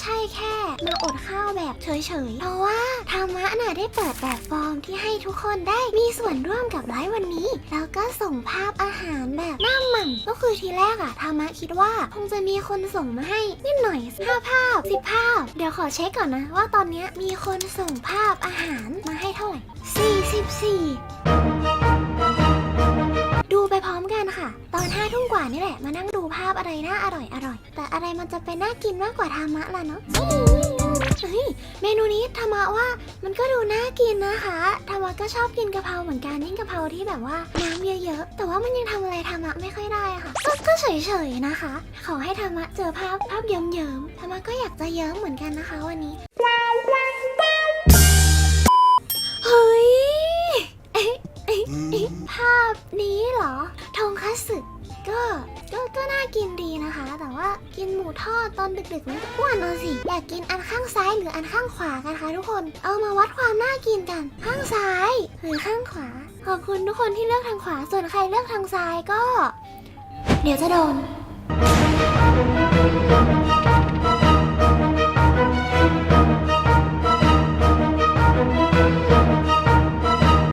ใช่แค่ มาอดข้าวแบบเฉยๆ เพราะว่าธรรมะน่ะได้เปิดแบบฟอร์มที่ให้ทุกคนได้มีส่วนร่วมกับไลฟ์วันนี้ แล้วก็ส่งภาพอาหารแบบหน้าหมั่นก็คือทีแรกอะธรรมะคิดว่าคงจะมีคนส่งมาให้นิดหน่อยห้าภาพสิบภาพ เดี๋ยวขอเช็คก่อนนะ ว่าตอนนี้มีคนส่งภาพอาหารมาให้เท่าไหร่ 44ดูไปพร้อมกันค่ะ ตอนห้าทุ่มกว่านี่แหละมานั่ง ภาพอะไรน่าอร่อยอร่อย แต่อะไรมันจะเป็นน่ากินมากกว่าธรรมะล่ะเนาะเฮ้ยเมนูนี้ธรรมะว่ามันก็ดูน่ากินนะคะธรรมะก็ชอบกินกะเพราเหมือนกันยิ่งกะเพราที่แบบว่าน้ำเยอะๆแต่ว่ามันยังทำอะไรธรรมะไม่ค่อยได้อะค่ะก็ก็เฉยๆนะคะ ขอให้ธรรมะเจอภาพภาพเยิ้มๆธรรมะก็อยากจะเยิ้มเหมือนกันนะคะวันนี้เฮ้ยเอ๊ะเอ๊ะเอ๊ะภาพนี้เหรอทงคัตสึก็ก็ ก็น่ากินดีนะคะ แต่ว่ากินหมูทอดตอนดึกๆมันก็อ้วนเอาสิ อยากกินอันข้างซ้ายหรืออันข้างขวากันคะทุกคน เอามาวัดความน่ากินกัน ข้างซ้ายหรือข้างขวา ขอบคุณทุกคนที่เลือกทางขวา ส่วนใครเลือกทางซ้ายก็ เดี๋ยวจะโดน